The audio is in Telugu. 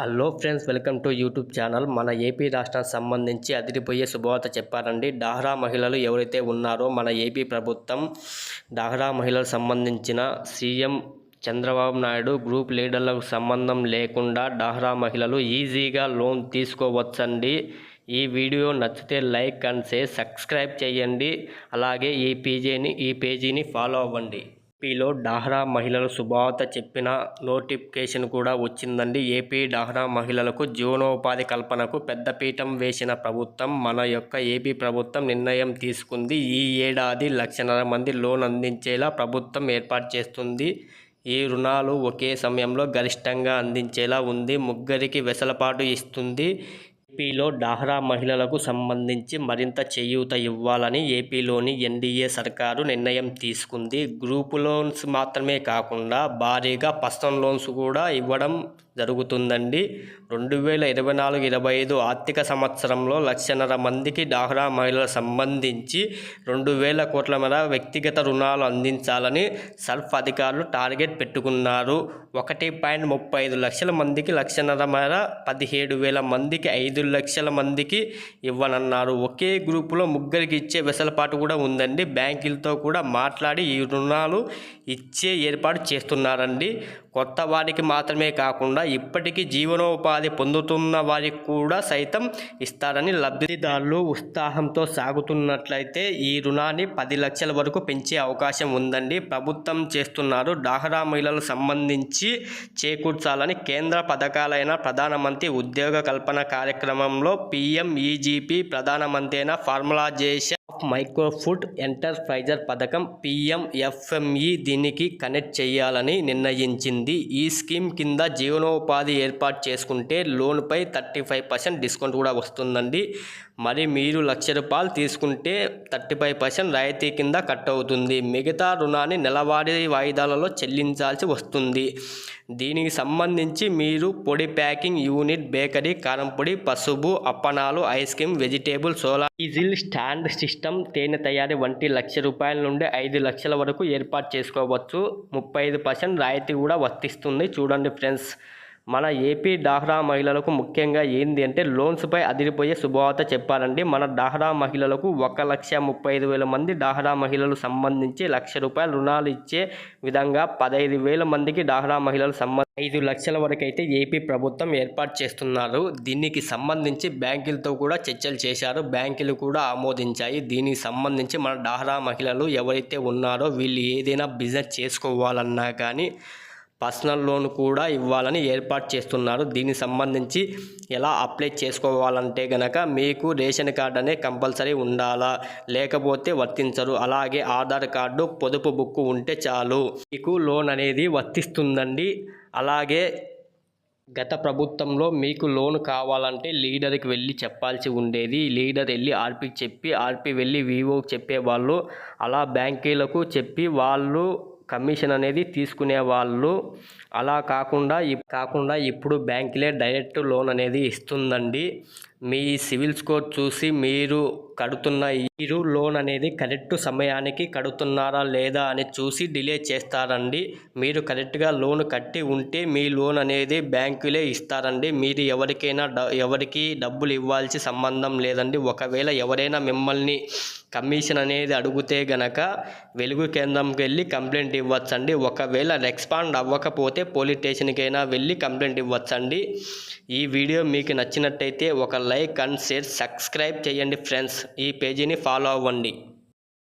Hello friends welcome to YouTube channel. మన ఏపీ రాష్ట్రానికి సంబంధించి అదిరిపోయే శుభవార్త చెప్పారండి డాహ్రా మహిళలు ఎవరైతే ఉన్నారో మన ఏపీ ప్రభుత్వం డాహ్రా మహిళలకు సంబంధించిన సీఎం చంద్రబాబు నాయుడు గ్రూప్ లీడర్లకు సంబంధం లేకుండా డాహ్రా మహిళలు ఈజీగా లోన్ తీసుకోవచ్చండి. ఈ వీడియో నచ్చితే లైక్ అండ్ షేర్ సబ్స్క్రైబ్ చేయండి. అలాగే ఈ పేజీని ఈ పేజీని ఫాలో అవ్వండి. ఏపీలో డాహ్రా మహిళలు శుభవార్త చెప్పిన నోటిఫికేషన్ కూడా వచ్చిందండి. ఏపీ డాహ్రా మహిళలకు జీవనోపాధి కల్పనకు పెద్దపీఠం వేసిన ప్రభుత్వం మన యొక్క ఏపీ ప్రభుత్వం నిర్ణయం తీసుకుంది. ఈ ఏడాది లక్షన్నర మంది లోన్ అందించేలా ప్రభుత్వం ఏర్పాటు చేస్తుంది. ఈ రుణాలు ఒకే సమయంలో గరిష్టంగా అందించేలా ఉంది. ముగ్గురికి వెసలపాటు ఇస్తుంది. ఏపీలో డాహ్రా మహిళలకు సంబంధించి మరింత చేయూత ఇవ్వాలని ఏపీలోని ఎన్డీఏ సర్కారు నిర్ణయం తీసుకుంది. గ్రూప్ లోన్స్ మాత్రమే కాకుండా భారీగా పర్సనల్ లోన్స్ కూడా ఇవ్వడం జరుగుతుందండి. రెండు వేల ఇరవై నాలుగు ఇరవై ఐదు ఆర్థిక సంవత్సరంలో లక్షన్నర మందికి డాహ్రా మహిళలకు సంబంధించి రెండు వేల కోట్ల మేర వ్యక్తిగత రుణాలు అందించాలని సల్ఫ్ అధికారులు టార్గెట్ పెట్టుకున్నారు. ఒకటి పాయింట్ ముప్పై ఐదు లక్షల మందికి లక్షన్నర మేర పదిహేడు వేల మందికి ఐదు లక్షల మందికి ఇవ్వనన్నారు. ఒకే గ్రూపులో ముగ్గురికి ఇచ్చే వెసలుపాటు కూడా ఉందండి. బ్యాంకులతో కూడా మాట్లాడి ఈ రుణాలు ఇచ్చే ఏర్పాటు చేస్తున్నారండి. కొత్త వారికి మాత్రమే కాకుండా ఇప్పటికీ జీవనోపాధి పొందుతున్న వారికి కూడా సైతం ఇస్తారని లబ్ధిదారులు ఉత్సాహంతో సాగుతున్నట్లయితే ఈ రుణాన్ని పది లక్షల వరకు పెంచే అవకాశం ఉందండి. ప్రభుత్వం చేస్తున్నారు. డాహరా మహిళలకు సంబంధించి చేకూర్చాలని కేంద్ర పథకాలైన ప్రధానమంత్రి ఉద్యోగ కల్పన కార్యక్రమంలో పిఎంఈజీపీ ప్రధానమంత్రి అయిన ఫార్ములాజేషన్ మైక్రోఫుడ్ ఎంటర్ప్రైజర్ పథకం పిఎంఎఫ్ఎంఈ దీనికి కనెక్ట్ చేయాలని నిర్ణయించింది. ఈ స్కీమ్ కింద జీవనోపాధి ఏర్పాటు చేసుకుంటే లోన్పై థర్టీ ఫైవ్ పర్సెంట్ డిస్కౌంట్ కూడా వస్తుందండి. మరి మీరు లక్ష రూపాయలు తీసుకుంటే థర్టీ ఫైవ్ పర్సెంట్ రాయితీ కింద కట్ అవుతుంది. మిగతా రుణాన్ని నెలవారీ వాయిదాలలో చెల్లించాల్సి వస్తుంది. దీనికి సంబంధించి మీరు పొడి ప్యాకింగ్ యూనిట్ బేకరీ కారంపొడి పసుపు అప్పనాలు ice cream vegetable solar easel stand system తేనె తయారీ వంటి లక్ష రూపాయల నుండి ఐదు లక్షల వరకు ఏర్పాటు చేసుకోవచ్చు. ముప్పై ఐదు పర్సెంట్ రాయితీ కూడా వర్తిస్తుంది. చూడండి ఫ్రెండ్స్. మన ఏపీ డాహ్రా మహిళలకు ముఖ్యంగా ఏంది అంటే లోన్స్పై అదిరిపోయే శుభవార్త చెప్పారండి మన డాహ్రా మహిళలకు ఒక లక్ష ముప్పై ఐదు వేల మంది డాహ్రా మహిళలు సంబంధించి లక్ష రూపాయలు రుణాలు ఇచ్చే విధంగా పదహైదు వేల మందికి డాహ్రా మహిళలు సంబంధ ఐదు లక్షల వరకు అయితే ఏపీ ప్రభుత్వం ఏర్పాటు చేస్తున్నారు. దీనికి సంబంధించి బ్యాంకులతో కూడా చర్చలు చేశారు. బ్యాంకులు కూడా ఆమోదించాయి. దీనికి సంబంధించి మన డాహ్రా మహిళలు ఎవరైతే ఉన్నారో వీళ్ళు ఏదైనా బిజినెస్ చేసుకోవాలన్నా కానీ పర్సనల్ లోన్ కూడా ఇవ్వాలని ఏర్పాటు చేస్తున్నారు. దీనికి సంబంధించి ఎలా అప్లై చేసుకోవాలంటే గనక మీకు రేషన్ కార్డు అనే కంపల్సరీ ఉండాలా? లేకపోతే వర్తించరు. అలాగే ఆధార్ కార్డు పొదుపు బుక్ ఉంటే చాలు. మీకు లోన్ అనేది వర్తిస్తుందండి. అలాగే గత ప్రభుత్వంలో మీకు లోన్ కావాలంటే లీడర్కి వెళ్ళి చెప్పాల్సి ఉండేది. లీడర్ వెళ్ళి ఆర్పీకి చెప్పి ఆర్పీ వెళ్ళి వివోకి చెప్పేవాళ్ళు. అలా బ్యాంకీలకు చెప్పి వాళ్ళు కమిషన్ అనేది తీసుకునే వాళ్ళు. అలా కాకుండా కాకుండా ఇప్పుడు బ్యాంకులే డైరెక్ట్ లోన్ అనేది ఇస్తుందండి. మీ సివిల్ స్కోర్ చూసి మీరు కడుతున్న మీరు లోన్ అనేది కరెక్ట్ సమయానికి కడుతున్నారా లేదా అని చూసి డిలే చేస్తారండి. మీరు కరెక్ట్గా లోన్ కట్టి ఉంటే మీ లోన్ అనేది బ్యాంకులే ఇస్తారండి. మీరు ఎవరికైనా ఎవరికి డబ్బులు ఇవ్వాల్సి సంబంధం లేదండి. ఒకవేళ ఎవరైనా మిమ్మల్ని కమిషన్ అనేది అడిగితే గనక వెలుగు కేంద్రంకి వెళ్ళి కంప్లైంట్ ఇవ్వచ్చండి. ఒకవేళ రెస్పాండ్ అవ్వకపోతే పోలీస్ స్టేషన్కైనా వెళ్ళి కంప్లైంట్ ఇవ్వచ్చండి. ఈ వీడియో మీకు నచ్చినట్టయితే ఒక లైక్ అండ్ షేర్ సబ్స్క్రైబ్ చేయండి ఫ్రెండ్స్. ఈ పేజీని ఫాలో అవ్వండి.